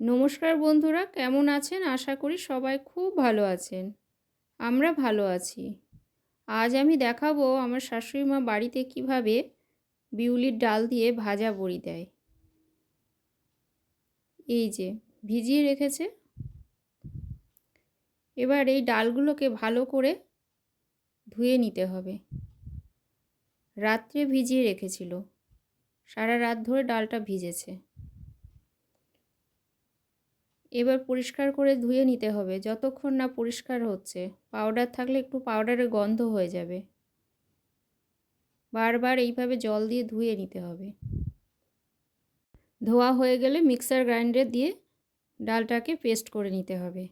নমস্কার বন্ধুরা, কেমন আছেন? আশা করি সবাই খুব ভালো আছেন। আমরা ভালো আছি। আজ আমি দেখাবো আমার শাশুড়ি মা বাড়িতে কীভাবে বিউলির ডাল দিয়ে ভাজা বড়ি দেয়। এই যে, ভিজিয়ে রেখেছে। এবার এই ডালগুলোকে ভালো করে ধুয়ে নিতে হবে। রাত্রে ভিজিয়ে রেখেছিল। সারা রাত ধরে ডালটা ভিজেছে। এবার পরিষ্কার করে ধুয়ে নিতে হবে। যতক্ষণ না পরিষ্কার হচ্ছে পাউডার থাকলে একটু পাউডারের গন্ধ হয়ে যাবে। বারবার এইভাবে জল দিয়ে ধুয়ে নিতে হবে। ধোয়া হয়ে গেলে মিক্সার গ্রাইন্ডার দিয়ে ডালটাকে পেস্ট করে নিতে হবে।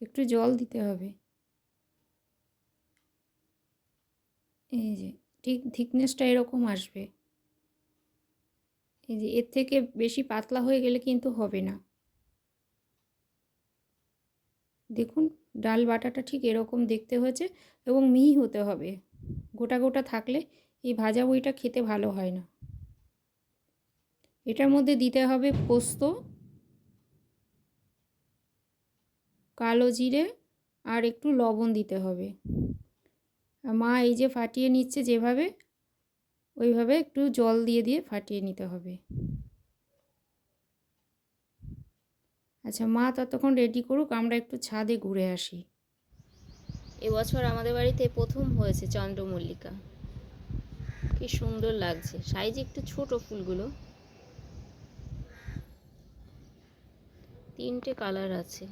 একটু জল দিতে হবে। এই যে, ঠিক থিকনেসটা এরকম আসবে। এই যে, এর থেকে বেশি পাতলা হয়ে গেলে কিন্তু হবে না। দেখুন, ডাল বাটাটা ঠিক এরকম দেখতে হয়েছে এবং মিহি হতে হবে। গোটা গোটা থাকলে এই ভাজা বইটা খেতে ভালো হয় না। এটার মধ্যে দিতে হবে পোস্ত, কালো জিরে আর একটু লবণ দিতে হবে। মা এই যে ফাটিয়ে নিচ্ছে যেভাবে, ওইভাবে একটু জল দিয়ে দিয়ে ফাটিয়ে নিতে হবে। আচ্ছা মা ততক্ষণ রেডি করুক, আমরা একটু ছাদে ঘুরে আসি। এবছর আমাদের বাড়িতে প্রথম হয়েছে চন্দ্রমল্লিকা। কি সুন্দর লাগছে। সাইজ একটু ছোট ফুলগুলো। তিনটে কালার আছে।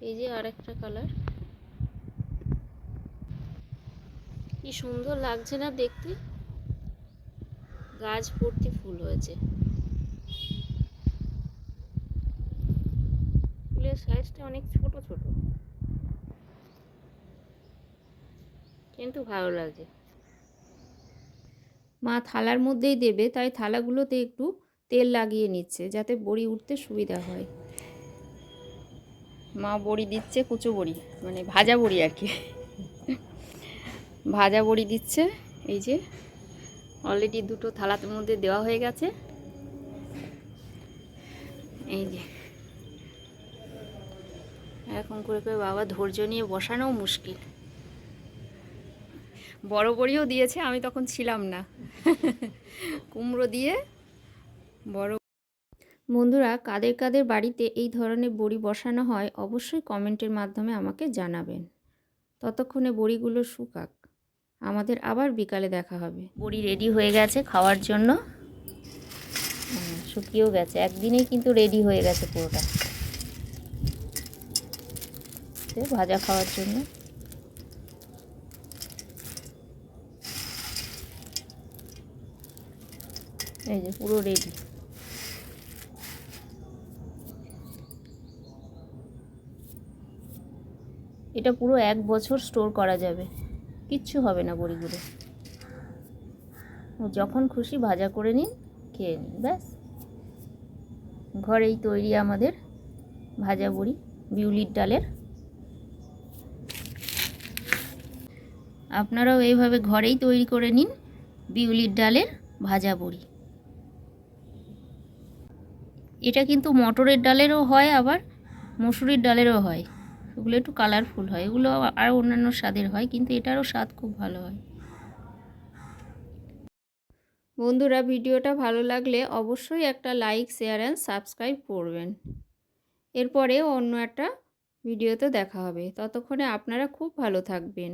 এই যে আর একটা কালার। কি সুন্দর লাগছে না দেখতে? গাছ ভর্তি ফুল হয়েছে। সাইজটা অনেক ছোট ছোট। কিন্তু ভালো লাগে মা থালার মধ্যেই দেবে তাই থালাগুলোতে একটু তেল লাগিয়ে নিচ্ছে যাতে বড়ি উঠতে সুবিধা হয়। মা বড়ি দিচ্ছে কুচো বড়ি মানে ভাজা বড়ি আর কি। ভাজা বড়ি দিচ্ছে এই যে অলরেডি দুটো থালার মধ্যে দেওয়া হয়ে গেছে। এই যে। এরকম করে করে বাবা ধৈর্য নিয়ে বসানোও মুশকিল। বড় বড়িও দিয়েছে আমি তখন ছিলাম না। কুমড়ো দিয়ে বড় বন্ধুরা কাদের কাদের বাড়িতে এই ধরনের বড়ি বসানো হয় অবশ্যই কমেন্টের মাধ্যমে আমাকে জানাবেন। ততক্ষণে বড়িগুলো শুকাক। আমাদের আবার বিকালে দেখা হবে। বড়ি রেডি হয়ে গেছে খাওয়ার জন্য। শুকিয়েও গেছে। একদিনেই কিন্তু রেডি হয়ে গেছে পুরোটা। ভাজা খাওয়ার জন্য। এই যে পুরো রেডি এটা পুরো এক বছর স্টোর করা যাবে। কিচ্ছু হবে না বড়িগুলো। যখন খুশি ভাজা করে নিন, খেয়ে নিন, ব্যাস। ঘরেই তৈরি আমাদের ভাজা বড়ি, বিউলির ডালের আপনারাও এইভাবে ঘরেই তৈরি করে নিন বিউলির ডালের ভাজা বড়ি। এটা কিন্তু মটরের ডালেরও হয় আবার মসুরির ডালেরও হয়। এগুলো একটু কালারফুল হয়, এগুলো আর অন্যান্য স্বাদের হয়, কিন্তু এটারও স্বাদ খুব ভালো হয়। বন্ধুরা, ভিডিওটা ভালো লাগলে অবশ্যই একটা লাইক শেয়ার অ্যান্ড সাবস্ক্রাইব করবেন। এরপরে অন্য একটা ভিডিওতে দেখা হবে। ততক্ষণে আপনারা খুব ভালো থাকবেন।